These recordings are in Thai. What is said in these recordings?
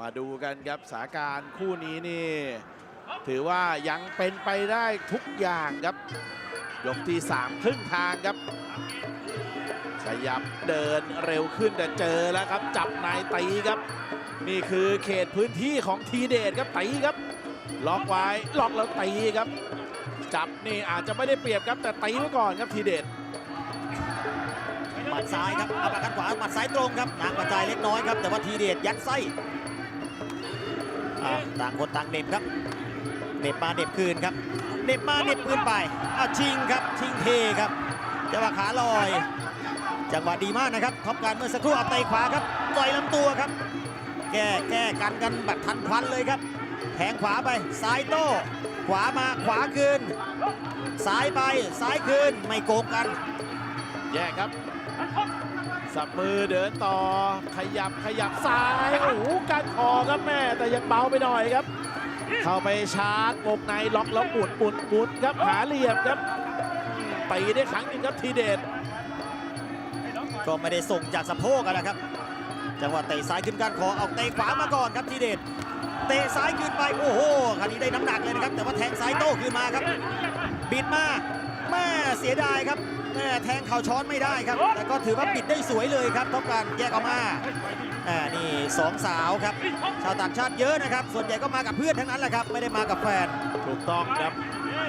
มาดูกันครับสถานการคู่นี้นี่ ถือว่ายังเป็นไปได้ทุกอย่างครับ ยกที่สามครึ่งทางครับขยับเดินเร็วขึ้นแต่เจอแล้วครับ จับนายตีครับ นี่คือเขตพื้นที่ของทีเดชครับตีครับ ล็อกไว้ล็อกแล้วตีครับ จับนี่อาจจะไม่ได้เปรียบครับแต่ตีไว้ก่อนครับทีเดชหมัดซ้ายครับอัปเปอร์คัดขวาหมัดซ้ายตรงครับนางกระจายเล็กน้อยครับ แต่ว่าทีเดชยัดไส้ อ่าต่างคนต่างเหน็บครับเหน็บมาเหน็บคืนครับเหน็บมาเหน็บคืนไปอ่าชิงครับชิงเทครับจังหวะขาลอย จังหวะดีมากนะครับท็อปการเมื่อสักครู่เอาเตขวาครับต่อยลำตัวครับ แก้แก้กันกันแบบทันควันเลยครับแทงขวาไปซ้ายโต้ขวามาขวาคืนซ้ายไปซ้ายคืนไม่โกงกัน แยกครับ สับมือเดินต่อขยับขยับซ้ายโอ้โหการคอครับแม่แต่ยังเบาไปหน่อยครับ เข้าไปชาร์จวงในล็อกแล้วหมุนหมุนหมุนครับหาเหลี่ยมครับตีได้ครั้งหนึ่งครับทีเด็ดก็ไม่ได้ส่งจากสะโพกนะครับ จังหวะเตะซ้ายขึ้นก้านคอเอาเตะขวามาก่อนครับทีเด็ดเตะซ้ายขึ้นไปโอ้โหคราวนี้ได้น้ำหนักเลยนะครับ แต่ว่าแทงซ้ายโต้คืนมาครับ บิดมาแม่เสียดายครับ แม่แทงเข่าช้อนไม่ได้ครับ แต่ก็ถือว่าบิดได้สวยเลยครับต้องการแยกออกมาอ่านี่สองสาวครับ ชาวต่างชาติเยอะนะครับ ส่วนใหญ่ก็มากับเพื่อนทั้งนั้นแหละครับ ไม่ได้มากับแฟน ถูกต้องครับ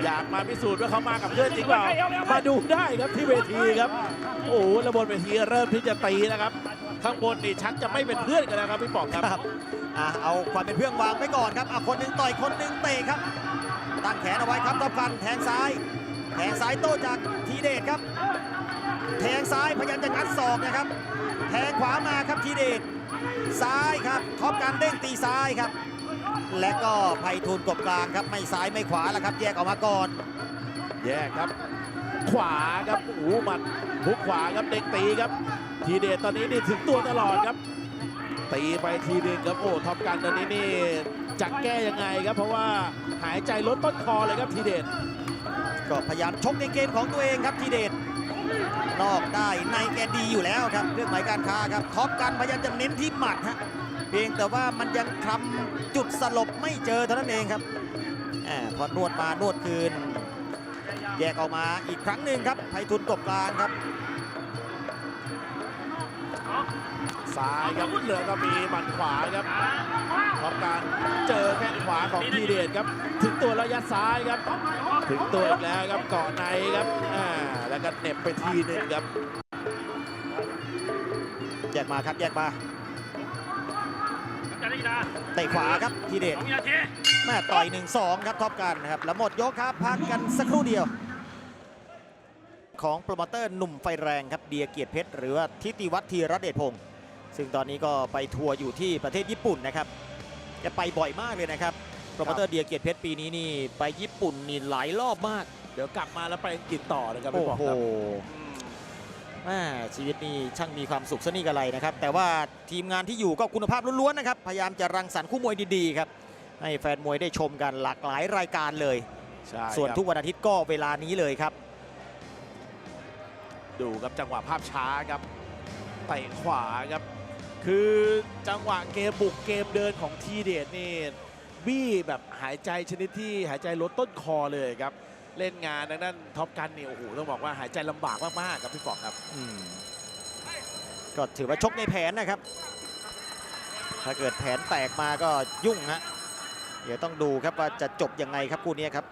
อยากมาพิสูจน์ว่าเขามากับเพื่อนจริงเปล่า มาดูได้ครับที่เวทีครับ โอ้โหระบนเวทีเริ่มที่จะตีแล้วครับ ข้างบนนี่ชักจะไม่เป็นเพื่อนกันแล้วครับพี่ป๋องครับครับอะเอาความเป็นเพื่อนวางไว้ก่อนครับอะคนหนึ่งต่อยคนหนึ่งเตะครับ ตั้งแขนเอาไว้ครับต้องกันแทงซ้าย แทงซ้ายโต้จากทีเดชครับ แทงซ้ายพยายามจะงัดศอกนะครับ แทงขวามาครับทีเดชซ้ายครับท็อปการเด้งตีซ้ายครับ และก็ไพฑูรย์กบกลางครับไม่ซ้ายไม่ขวาแล้วครับ แยกออกมาก่อน แยกครับ ขวาครับโอ้โหหมัดหุกขวาครับเด็กตีครับ ทีเดชตอนนี้นี่ถึงตัวตลอดครับ ตีไปทีหนึงครับโอ้ท็อปกันตอนนี้นี่จะแก้ยังไงครับ เพราะว่าหายใจลดต้นคอเลยครับทีเดช ก็พยายามชกในเกมของตัวเองครับทีเดชนอกได้ในแกดีอยู่แล้วครับเรื่องหมายการค้าครับท็อปกันพยายามจะเน้นที่หมัดฮะเพียงแต่ว่ามันยังทำจุดสลบไม่เจอเท่านั้นเองครับแหมพอนวดมานวดคืน แยกออกมาอีกครั้งหนึ่งครับไพฑูรย์กบกลางครับ ซ้ายครับเหลือก็มีหมัดขวาครับท็อปกันเจอแข้งขวาของทีเดชครับ ถึงตัวแล้วยัดซ้ายครับ ถึงตัวอีกแล้วครับเกาะในครับอ่าแล้วก็เหน็บไปทีหนึงครับ แยกมาครับแยกมาเตะขวาครับทีเดชแม่ต่อย1-2ครับท็อปกันนะครับแล้วหมดยกครับพักกันสักครู่เดียวของโปรโมเตอร์หนุ่มไฟแรงครับเดียเกียรติเพชร หรือว่าทิติวัฒน์ธีรเดชพงศ์ ซึ่งตอนนี้ก็ไปทัวร์อยู่ที่ประเทศญี่ปุ่นนะครับแกไปบ่อยมากเลยนะครับโปรโมเตอร์เดียเกียรติเพชรปีนี้นี่ไปญี่ปุ่นนี่หลายรอบมาก เดี๋ยวกลับมาแล้วไปอังกฤษต่อนะครับโอ้พี่บอกโหครับแม่ชีวิตนี่ช่างมีความสุขซะนี่กันไรนะครับ แต่ว่าทีมงานที่อยู่ก็คุณภาพล้วนๆนะครับ พยายามจะรังสรรค์คู่มวยดีๆครับ ให้แฟนมวยได้ชมกันหลากหลายรายการเลย ใช่ส่วนครับทุกวันอาทิตย์ก็เวลานี้เลยครับ ดูครับจังหวะภาพช้าครับเตะขวาครับ คือจังหวะเกมบุกเกมเดินของทีเดชนี่บี้แบบหายใจชนิดที่หายใจลดต้นคอเลยครับ เล่นงานดังนั้นท็อปกันนี่โอ้โหต้องบอกว่าหายใจลำบากมากๆครับพี่ปองครับ อืมก็ถือว่าชกในแผนนะครับ ถ้าเกิดแผนแตกมาก็ยุ่งฮะเดี๋ยวต้องดูครับว่าจะจบยังไงครับคู่นี้ครับ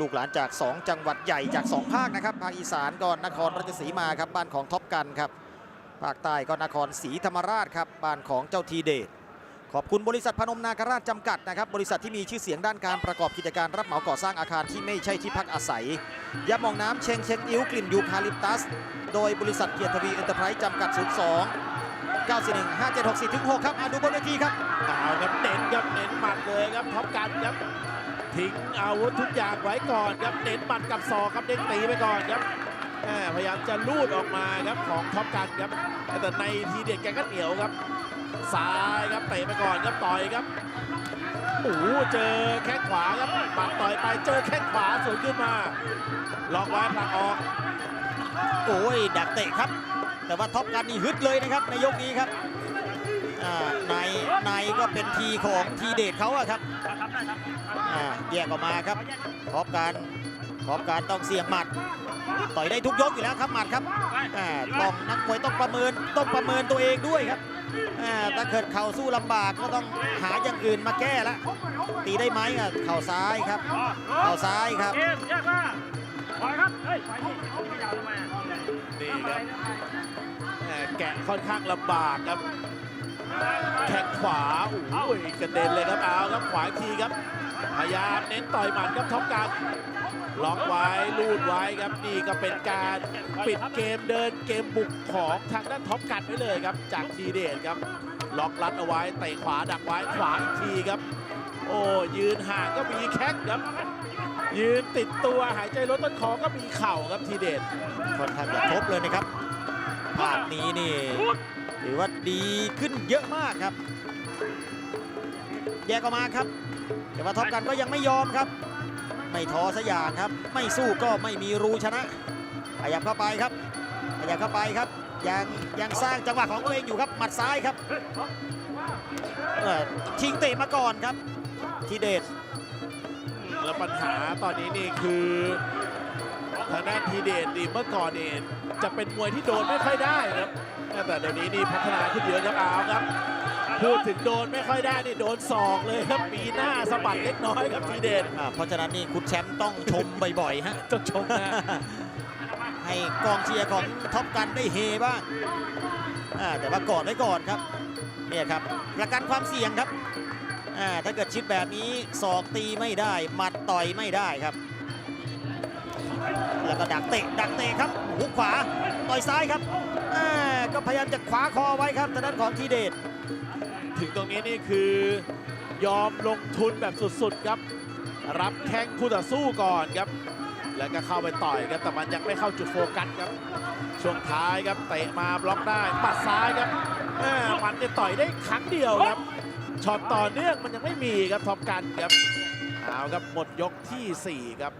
ลูกหลานจาก 2 จังหวัดใหญ่จาก 2 ภาคนะครับภาคอีสานก็นครราชสีมาครับบ้านของท็อปกันครับ ภาคใต้ก็นครศรีธรรมราชครับบ้านของเจ้าทีเดชขอบคุณบริษัทพนมนาคราชจำกัดนะครับบริษัทที่มีชื่อเสียงด้านการประกอบกิจการรับเหมาก่อสร้างอาคารที่ไม่ใช่ที่พักอาศัยยามองน้ำเชงเชงอิ้วกลิ่นยูคาลิปตัส โดยบริษัทเกียรติทวีเอ็นเตอร์ไพรส์จำกัด 02 941 5764ถึง6ครับอะดูบนเวทีครับเอาครับเน้นครับเน้นหมัดเลยครับท็อปกันครับทิ้งอาวุธทุกอย่างไว้ก่อนครับเน้นหมัดกับศอกครับเด้งตีไปก่อนครับ พยายามจะลูดออกมาครับของท็อปกันครับ แต่ในทีเด็ดแกก็เหนียวครับซ้ายครับเตะไปก่อนครับต่อยครับโอ้เจอแข้งขวาครับหมัดต่อยไปเจอแข้งขวาสวนขึ้นมาล็อกไว้ผลักออก โอ้ยดักเตะครับ แต่ว่าท็อปกันนี่ฮึดเลยนะครับในยกนี้ครับอ่าในในก็เป็นทีของทีเดชเขาอะครับแยกออกมาครับพร้อมกัน พร้อมกันต้องเสี่ยงหมัด ต่อยได้ทุกยกอยู่แล้วครับหมัดครับอ่าต้องนักมวยต้องประเมินต้องประเมินตัวเองด้วยครับอ่าถ้าเกิดเข่าสู้ลำบากก็ต้องหาอย่างอื่นมาแก้ละตีได้ไหมอะเข่าซ้ายครับ เข่าซ้ายครับเกมแยกมาถอยครับเฮ้ยไปนี่ไม่ยาวทำไมอะนี่ครับแหม่แกะค่อนข้างลำบากครับแข้งขวาโอ้ยกระเด็นเลยครับเอาครับขวาอีกทีครับพยายามเน้นต่อยหมัดครับท็อปการ ล็อกไว้ลูดไว้ครับนี่ก็เป็นการปิดเกมเดินเกมบุกของทางด้านท็อปกันไว้เลยครับ จากทีเดชครับล็อกรัดเอาไว้เตะขวาดักไว้ขวาอีกทีครับ โอ้ยืนห่างก็มีแข้งครับ ยืนติดตัวหายใจลดต้นคอก็มีเข่าครับทีเดชค่อนข้างจะครบเลยนะครับภาพนี้นี่ถือว่าดีขึ้นเยอะมากครับ แยกออกมาครับ แต่ว่าท็อปกันก็ยังไม่ยอมครับ ไม่ท้อสัอย่างครับ ไม่สู้ก็ไม่มีรูชนะ ขยับเข้าไปครับ ขยับเข้าไปครับ ยังยังสร้างจังหวะของตัวเองอยู่ครับ หมัดซ้ายครับเอ่อชิงเตะมาก่อนครับ ทีเดชแล้วปัญหาตอนนี้นี่คือทางด้านทีเดชนี่เมื่อก่อนนี่จะเป็นมวยที่โดนไม่ค่อยได้ครับแต่เดี๋ยวนี้นี่พัฒนาขึ้นเยอะครับอาครับ พูดถึงโดนไม่ค่อยได้นี่โดนศอกเลยครับปีหน้าสะบัดเล็กน้อยครับทีเดชอ่าเพราะฉะนั้นนี่คุณแชมป์ต้องชมบ่อยๆฮะ ต้องชมนะ ให้กองเชียร์ของท็อปกันได้เฮบ้างอ่าแต่ว่าก่อนไว้ก่อนครับเนี่ยครับประกันความเสี่ยงครับอ่าถ้าเกิดชิดแบบนี้ศอกตีไม่ได้ หมัดต่อยไม่ได้ครับ แล้วก็ดักเตะดักเตะครับหุกขวาต่อยซ้ายครับอ่าก็พยายามจะขวาคอไว้ครับทางด้านของทีเดช ถึงตรงนี้นี่คือยอมลงทุนแบบสุดๆครับ รับแข้งคู่ต่อสู้ก่อนครับ แล้วก็เข้าไปต่อยครับแต่มันยังไม่เข้าจุดโฟกัสครับ ช่วงท้ายครับเตะมาบล็อกได้ปัดซ้ายครับมันจะต่อยได้ครั้งเดียวครับช็อตต่อเนื่องมันยังไม่มีครับท็อปกันครับเอาครับหมดยกทีสี่4 ครับ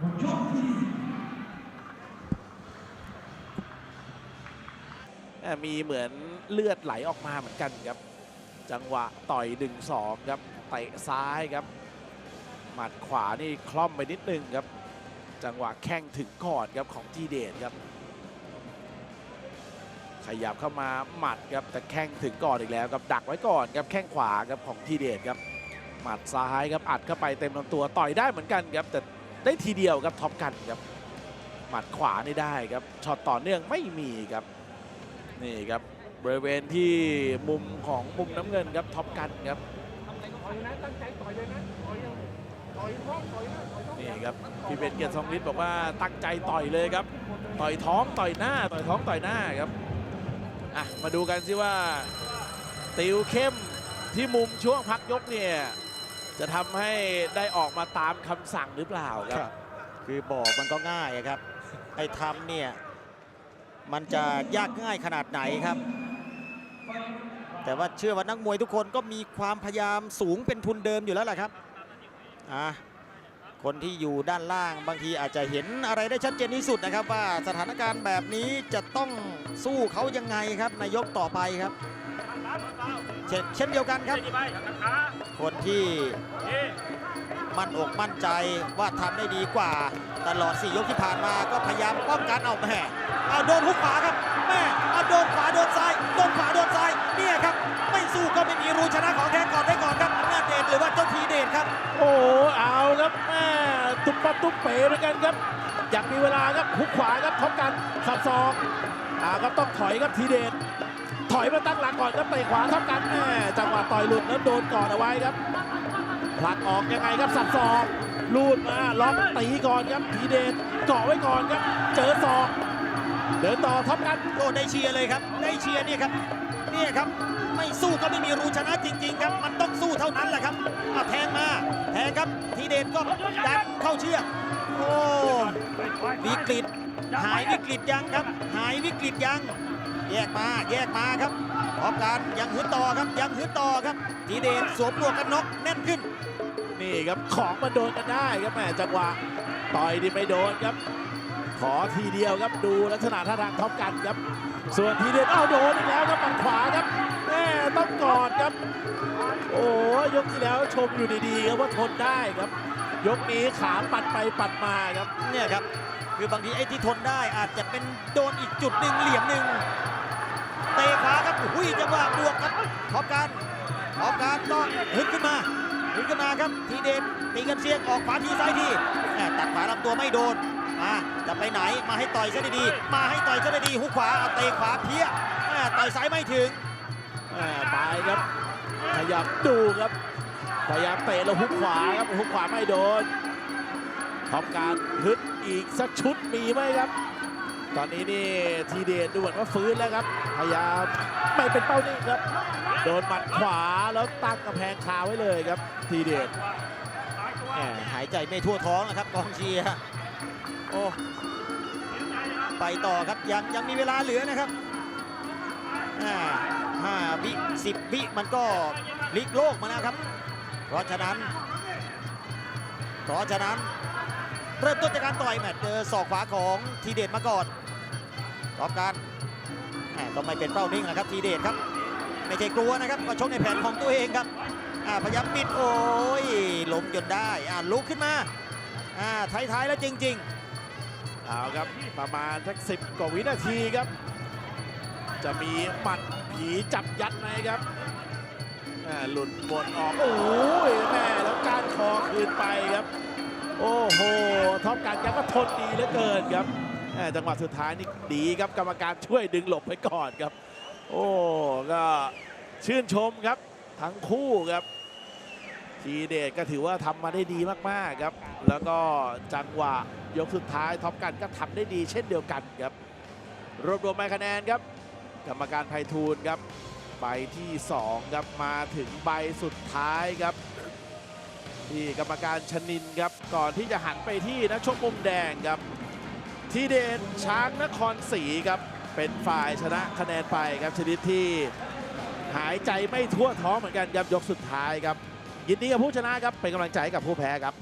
มีเหมือนเลือดไหลออกมาเหมือนกันครับ จังหวะต่อยดึงสองครับเตะซ้ายครับ หมัดขวานี่คล่อมไปนิดนึงครับ จังหวะแข้งถึงก่อนครับของทีเดชครับ ขยับเข้ามาหมัดครับแต่แข้งถึงก่อนอีกแล้วครับดักไว้ก่อนครับแข้งขวาครับของทีเดชครับ หมัดซ้ายครับอัดเข้าไปเต็มลำตัวต่อยได้เหมือนกันครับแต่ได้ทีเดียวครับท็อปกันครับหมัดขวานี่ได้ครับช็อตต่อเนื่องไม่มีครับนี่ครับ บริเวณที่มุมของมุมน้ำเงินครับท็อปกันครับนี่ครับพี่เบนเกียรติทรงฤทธิ์บอกว่าตั้งใจต่อยเลยครับ ต่อยท้องต่อยหน้าต่อยท้องต่อยหน้าครับอะมาดูกันสิว่า ติวเข้มที่มุมช่วงพักยกเนี่ยจะทำให้ได้ออกมาตามคำสั่งหรือเปล่าครับ คือบอกมันก็ง่ายครับไอ้ทำเนี่ยมันจะยากง่ายขนาดไหนครับ แต่ว่าเชื่อว่านักมวยทุกคนก็มีความพยายามสูงเป็นทุนเดิมอยู่แล้วแหละครับอะคนที่อยู่ด้านล่างบางทีอาจจะเห็นอะไรได้ชัดเจนที่สุดนะครับ ว่าสถานการณ์แบบนี้จะต้องสู้เขายังไงครับในยกต่อไปครับ เช่นเช่นเดียวกันครับ คนที่มั่นอกมั่นใจว่าทำได้ดีกว่า ตลอด 4 ยกที่ผ่านมาก็พยายามป้องกันเอาแม่เอาโดนหุกขวาครับแม่เอาโดนขวาโดนซ้ายโดนขวาโดน สู้ก็ไม่มีรูชนะของแท้ก่อนได้ก่อนครับอำนาจเดชหรือว่าเจ้าทีเดชครับ โอ้โหเอาครับแม่ตุ๊บปั๊บตุ๊บเป๋เหมือนกันครับ อยากมีเวลาครับหุกขวาครับท็อปกันสับซองอ่าครับต้องถอยครับทีเดชถอยมาตั้งหลักก่อนครับเตะขวาท็อปกันแม่จังหวะต่อยหลุดแล้วโดนก่อนเอาไว้ครับผลักออกยังไงครับสับซองลูดมาล็อกตีก่อนครับทีเดชเกาะไว้ก่อนครับ เจอศอกเดินต่อท็อปกันโอ้ได้เชียร์เลยครับ ได้เชียร์เนี่ยครับ เนี่ยครับ ไม่สู้ก็ไม่มีรูชนะจริง ๆ ครับ มันต้องสู้เท่านั้นแหละครับอะแทงมาแทงครับทีเดชก็ดันเข้าเชือกโอ้วิกฤต หายวิกฤตยังครับ หายวิกฤตยัง แยกมาแยกมาครับพร้อมกันยังหืดต่อครับยังหืดต่อครับ ทีเดชสวมหมวกกันนกแน่นขึ้น นี่ครับของมันโดนกันได้ครับแม่จังหวะต่อยที่ไม่โดนครับ ขอทีเดียวครับดูลักษณะท่าทางท็อปกันครับ ส่วนทีเด็ดเอ้าโดนอีกแล้วครับปันขวาครับ ต้องกอดครับ โอ้ยกที่แล้วชมอยู่ดีๆครับว่าทนได้ครับ ยกนี้ขาปัดไปปัดมาครับเนี่ยครับ คือบางทีไอ้ที่ทนได้อาจจะเป็นโดนอีกจุดหนึ่งเหลี่ยมหนึ่งเตะขวาครับหุ้ยจังหวะบวกครับพร้อมกันพร้อมกันต้องฮึดขึ้นมาฮึดขึ้นมาครับทีเด็ดตีกันเสียงออกขวาทีซ้ายทีแหม่ตัดขวาลำตัวไม่โดนมาจะไปไหนมาให้ต่อยซะดีๆมาให้ต่อยซะดีๆหุกขวาเอาเตะขวาเพี้ยแม่ต่อยซ้ายไม่ถึง ไปครับขยับดูครับพยายามเตะแล้วฮุกขวาครับฮุกขวาไม่โดนทำการฮึดอีกสักชุดมีไหมครับ ตอนนี้นี่ทีเดชดูเหมือนว่าฟื้นแล้วครับ พยายามไม่เป็นเป้านิ่งครับ โดนหมัดขวาแล้วตั้งกำแพงคาไว้เลยครับ ทีเดชแหมหายใจไม่ทั่วท้องนะครับกองเชียร์โอ้ไปต่อครับยังยังมีเวลาเหลือนะครับ ห้าวิสิบวิมันก็พลิกโลกมาแล้วครับ เพราะฉะนั้น เพราะฉะนั้นเริ่มต้นจากการต่อยแมตช์เจอศอกขวาของทีเดชมาก่อนพร้อกันแหม่ก็ไม่เป็นเป้านิ่งนะครับ ทีเดชครับ ไม่ใช่กลัวนะครับ ก็ชกในแผนของตัวเองครับพยายามปิดโอ้ยล้มจนได้ลุกขึ้นมาท้ายๆแล้วจริงเอาครับประมาณสักสิบกว่าวินาทีครับ จะมีหมัดผีจับยัดไหมครับอ่หลุดบนออก โอ้ยแม่แล้วการคอคืนไปครับ โอ้โหท็อปการแกก็ทนดีเหลือเกินครับแม่จังหวะสุดท้ายนี่ดีครับกรรมการช่วยดึงหลบไปก่อนครับ โอ้ก็ชื่นชมครับทั้งคู่ครับ ทีเดชก็ถือว่าทำมาได้ดีมากๆครับ แล้วก็จังหวะยกสุดท้ายท็อปกันก็ทำได้ดีเช่นเดียวกันครับ รวบรวมใบคะแนนครับ กรรมการไพฑูรย์ครับใบที่2ครับมาถึงใบสุดท้ายครับ ที่กรรมการชนินครับ ก่อนที่จะหันไปที่นักชกมุมแดงครับ ทีเดชช้างนครศรีครับ เป็นฝ่ายชนะคะแนนไปครับชนิดที่หายใจไม่ทั่วท้องเหมือนกันครับยกสุดท้ายครับ ยินดีกับผู้ชนะครับเป็นกำลังใจให้กับผู้แพ้ครับ